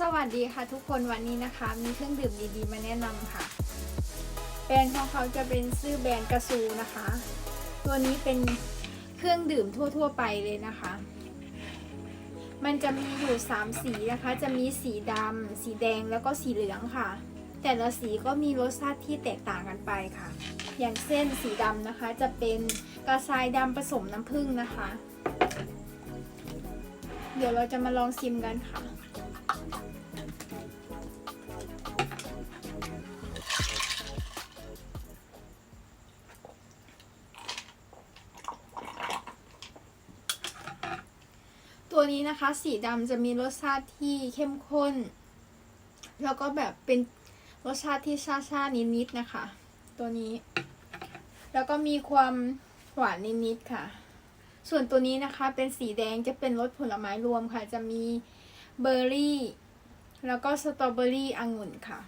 สวัสดีค่ะทุกคนวันนี้นะคะ มีเครื่องดื่มดีๆ มาแนะนำค่ะ แบรนด์ของเขาจะเป็นชื่อแบรนด์กระซูนะคะ ตัวนี้เป็นเครื่องดื่มทั่ว ๆ ไปเลยนะคะ มันจะมีอยู่ 3 สีนะคะ จะมีสีดำสีแดงแล้วก็สีเหลืองค่ะ แต่ละสีก็มีรสชาติที่แตกต่างกันไปค่ะ อย่างเช่นสีดำนะคะ จะเป็นกระชายดำผสมน้ำผึ้งนะคะ เดี๋ยวเราจะมาลองชิมกันค่ะ ตัวนี้นะคะ สีดำจะมีรสชาติที่เข้มข้น แล้วก็แบบเป็นรสชาติที่ชาชาๆนิดๆนะคะ ตัวนี้ แล้วก็มีความหวานนิดๆค่ะ ส่วนตัวนี้นะคะเป็นสีแดงจะเป็นรสผลไม้รวมค่ะ จะมีเบอร์รี่ แล้วก็สตรอเบอรี่องุ่นค่ะ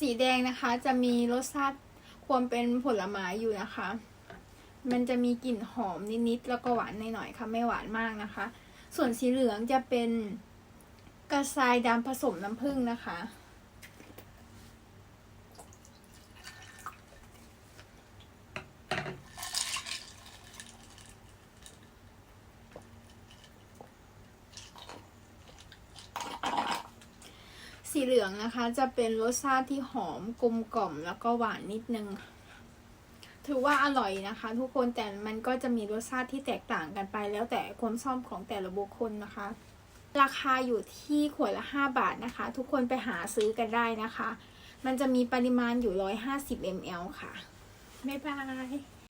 สีแดงนะคะ จะมีรสชาติความเป็นผลไม้อยู่นะคะ มันจะมีกลิ่นหอมนิดๆแล้วก็หวานหน่อยๆค่ะ ไม่หวานมากนะคะ ส่วนสีเหลืองจะเป็นกระชายดำผสมน้ำผึ้งนะคะ สีเหลืองนะคะ จะเป็นรสชาติที่หอมกลมกล่อมแล้วก็หวานนิดนึง ถือว่าอร่อยนะคะ ทุกคนแต่มันก็จะมีรสชาติที่แตกต่างกันไป แล้วแต่ความชอบของแต่ละบุคคลนะคะ ราคาอยู่ที่ขวดละ 5 บาทนะคะ ทุกคนไปหาซื้อกันได้นะคะ มันจะมีปริมาณอยู่ 150 ml ค่ะ บ๊ายบาย